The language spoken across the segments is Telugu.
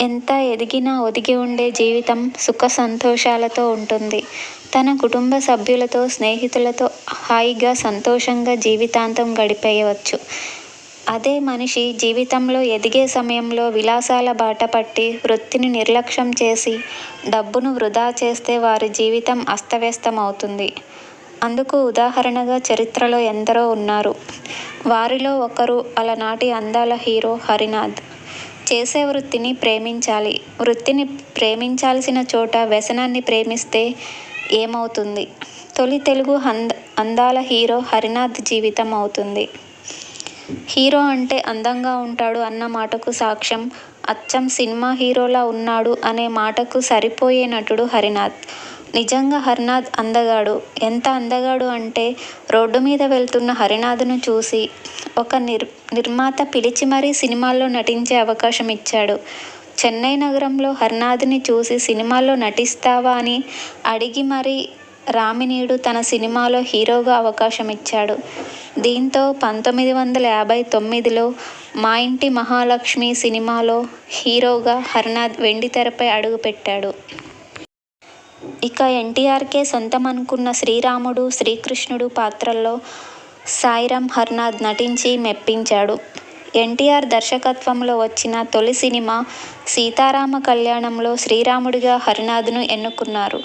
ఎంత ఎదిగినా ఒదిగి ఉండే జీవితం సుఖ సంతోషాలతో ఉంటుంది. తన కుటుంబ సభ్యులతో స్నేహితులతో హాయిగా సంతోషంగా జీవితాంతం గడిపేయవచ్చు. అదే మనిషి జీవితంలో ఎదిగే సమయంలో విలాసాల బాట పట్టి వృత్తిని నిర్లక్ష్యం చేసి డబ్బును వృధా చేస్తే వారి జీవితం అస్తవ్యస్తం అవుతుంది అందుకు ఉదాహరణగా చరిత్రలో ఎందరో ఉన్నారు. వారిలో ఒకరు అలనాటి అందాల హీరో హరినాథ్. చేసే వృత్తిని ప్రేమించాలి. వృత్తిని ప్రేమించాల్సిన చోట వ్యసనాన్ని ప్రేమిస్తే ఏమవుతుంది? తొలి తెలుగు అంద అందాల హీరో హరినాథ్ జీవితం అవుతుంది. హీరో అంటే అందంగా ఉంటాడు అన్న మాటకు సాక్ష్యం. అచ్చం సినిమా హీరోలా ఉన్నాడు అనే మాటకు సరిపోయే నటుడు హరినాథ్. నిజంగా హరినాథ్ అందగాడు. ఎంత అందగాడు అంటే రోడ్డు మీద వెళ్తున్న హరినాథ్ను చూసి ఒక నిర్ నిర్మాత పిలిచి మరీ సినిమాల్లో నటించే అవకాశం ఇచ్చాడు. చెన్నై నగరంలో హరినాథ్ని చూసి సినిమాల్లో నటిస్తావా అని అడిగి మరీ రామినీడు తన సినిమాలో హీరోగా అవకాశం ఇచ్చాడు. దీంతో పంతొమ్మిది వందల యాభై తొమ్మిదిలో మా ఇంటి మహాలక్ష్మి సినిమాలో హీరోగా హరినాథ్ వెండితెరపై అడుగుపెట్టాడు. ఇక ఎన్టీఆర్కే సొంతం అనుకున్న శ్రీరాముడు శ్రీకృష్ణుడు పాత్రల్లో సాయిరామ్ హర్నాథ్ నటించి మెప్పించాడు. ఎన్టీఆర్ దర్శకత్వంలో వచ్చిన తొలి సినిమా సీతారామ కళ్యాణంలో శ్రీరాముడిగా హరినాథ్ను ఎన్నుకున్నారు.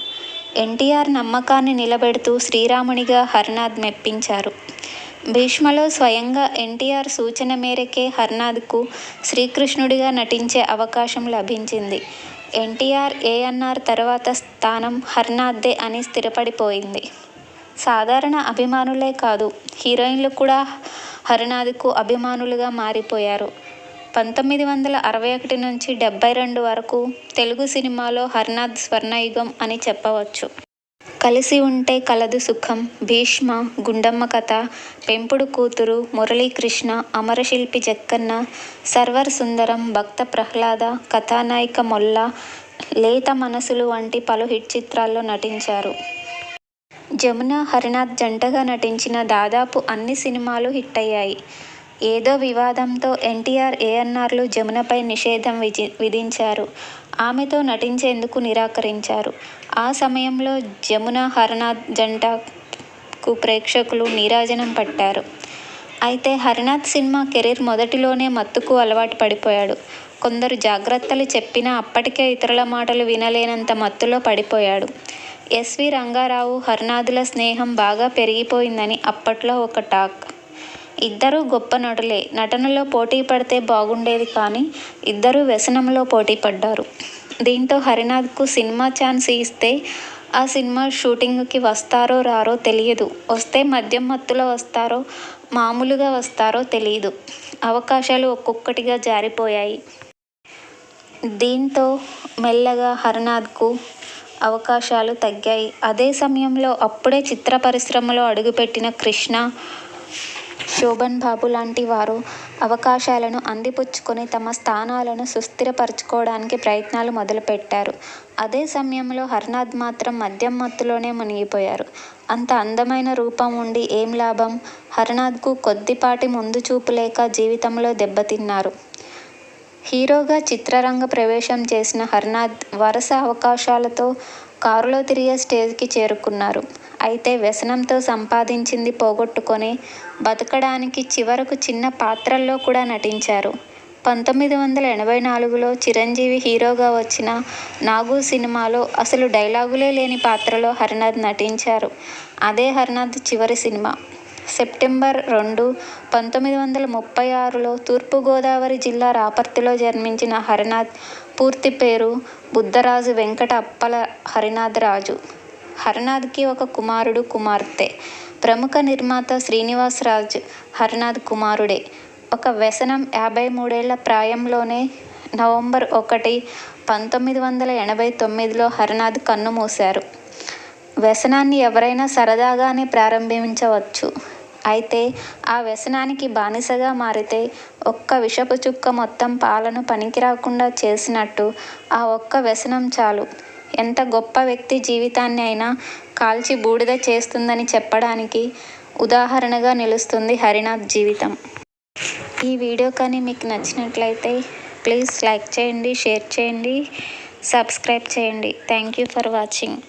ఎన్టీఆర్ నమ్మకాన్ని నిలబెడుతూ శ్రీరామునిగా హరినాథ్ మెప్పించారు. భీష్మలో స్వయంగా ఎన్టీఆర్ సూచన మేరకే హర్నాథ్కు శ్రీకృష్ణుడిగా నటించే అవకాశం లభించింది. ఎన్టీఆర్ ఏఎన్ఆర్ తర్వాత స్థానం హర్నాథ్దే అని స్థిరపడిపోయింది. సాధారణ అభిమానులే కాదు హీరోయిన్లు కూడా హరినాథ్కు అభిమానులుగా మారిపోయారు. పంతొమ్మిది వందల అరవై ఒకటి నుంచి డెబ్బై రెండు వరకు తెలుగు సినిమాలో హర్నాథ్ స్వర్ణయుగం అని చెప్పవచ్చు. కలిసి ఉంటే కలదు సుఖం. భీష్మ గుండమ్మ కథ. పెంపుడు కూతురు మురళీకృష్ణ అమరశిల్పి జక్కన్న సర్వర్ సుందరం భక్త ప్రహ్లాద కథానాయిక మొల్ల లేత మనసులు వంటి పలు హిట్ చిత్రాల్లో నటించారు. జమున హరినాథ్ జంటగా నటించిన దాదాపు అన్ని సినిమాలు హిట్ అయ్యాయి. ఏదో వివాదంతో ఎన్టీఆర్ ఏఎన్ఆర్లు జమునపై నిషేధం విధి విధించారు. ఆమెతో నటించేందుకు నిరాకరించారు. ఆ సమయంలో జమున హరినాథ్ జంటకు ప్రేక్షకులు నీరాజనం పట్టారు. అయితే హరినాథ్ సినిమా కెరీర్ మొదటిలోనే మత్తుకు అలవాటు పడిపోయాడు. కొందరు జాగ్రత్తలు చెప్పినా అప్పటికే ఇతరుల మాటలు వినలేనంత మత్తులో పడిపోయాడు. ఎస్వి రంగారావు హరినాథుల స్నేహం బాగా పెరిగిపోయిందని అప్పట్లో ఒక టాక్ ఇద్దరూ గొప్ప నటులే. నటనలో పోటీ పడితే బాగుండేది కానీ ఇద్దరూ వ్యసనంలో పోటీ పడ్డారు. దీంతో హరినాథ్కు సినిమా ఛాన్స్ ఇస్తే ఆ సినిమా షూటింగ్కి వస్తారో రారో తెలియదు. వస్తే మద్యం మత్తులో వస్తారో మామూలుగా వస్తారో తెలియదు. అవకాశాలు ఒక్కొక్కటిగా జారిపోయాయి. దీంతో మెల్లగా హరినాథ్కు అవకాశాలు తగ్గాయి. అదే సమయంలో అప్పుడే చిత్ర పరిశ్రమలో అడుగుపెట్టిన కృష్ణ శోభన్ బాబు లాంటి వారు అవకాశాలను అందిపుచ్చుకొని తమ స్థానాలను సుస్థిరపరచుకోవడానికి ప్రయత్నాలు మొదలుపెట్టారు. అదే సమయంలో హర్నాథ్ మాత్రం మద్యం మత్తులోనే మునిగిపోయారు. అంత అందమైన రూపం ఉండి ఏం లాభం? హర్నాథ్కు కొద్దిపాటి ముందు చూపు లేక జీవితంలో దెబ్బతిన్నారు. హీరోగా చిత్రరంగ ప్రవేశం చేసిన హర్నాథ్ వరుస అవకాశాలతో కారులో తిరిగే స్టేజ్కి చేరుకున్నారు. అయితే వ్యసనంతో సంపాదించింది పోగొట్టుకొని బతకడానికి చివరకు చిన్న పాత్రల్లో కూడా నటించారు. పంతొమ్మిది వందల ఎనభై నాలుగులో చిరంజీవి హీరోగా వచ్చిన నాగు సినిమాలో అసలు డైలాగులే లేని పాత్రలో హరినాథ్ నటించారు. అదే హరినాథ్ చివరి సినిమా. సెప్టెంబర్ రెండు పంతొమ్మిది వందల ముప్పై ఆరులో తూర్పుగోదావరి జిల్లా రాపర్తిలో జన్మించిన హరినాథ్ పూర్తి పేరు బుద్ధరాజు వెంకట అప్పల హరినాథ్ రాజు హరినాథ్కి ఒక కుమారుడు కుమార్తె. ప్రముఖ నిర్మాత శ్రీనివాస్ రాజ్ హరినాథ్ కుమారుడే. ఒక వ్యసనం యాభై మూడేళ్ళ ప్రాయంలోనే నవంబర్ ఒకటి పంతొమ్మిది వందల ఎనభై తొమ్మిదిలో హరినాథ్ కన్నుమూశారు వ్యసనాన్ని ఎవరైనా సరదాగానే ప్రారంభించవచ్చు. అయితే ఆ వ్యసనానికి బానిసగా మారితే ఒక్క విషపు చుక్క మొత్తం పాలను పనికిరాకుండా చేసినట్టు ఆ ఒక్క వ్యసనం చాలు. ఎంత గొప్ప వ్యక్తి జీవితాన్ని అయినా కాల్చి బూడిద చేస్తుందని చెప్పడానికి ఉదాహరణగా నిలుస్తుంది హరినాథ్ జీవితం. ఈ వీడియో కానీ మీకు నచ్చినట్లయితే ప్లీజ్ లైక్ చేయండి షేర్ చేయండి సబ్స్క్రైబ్ చేయండి. Thank you for watching.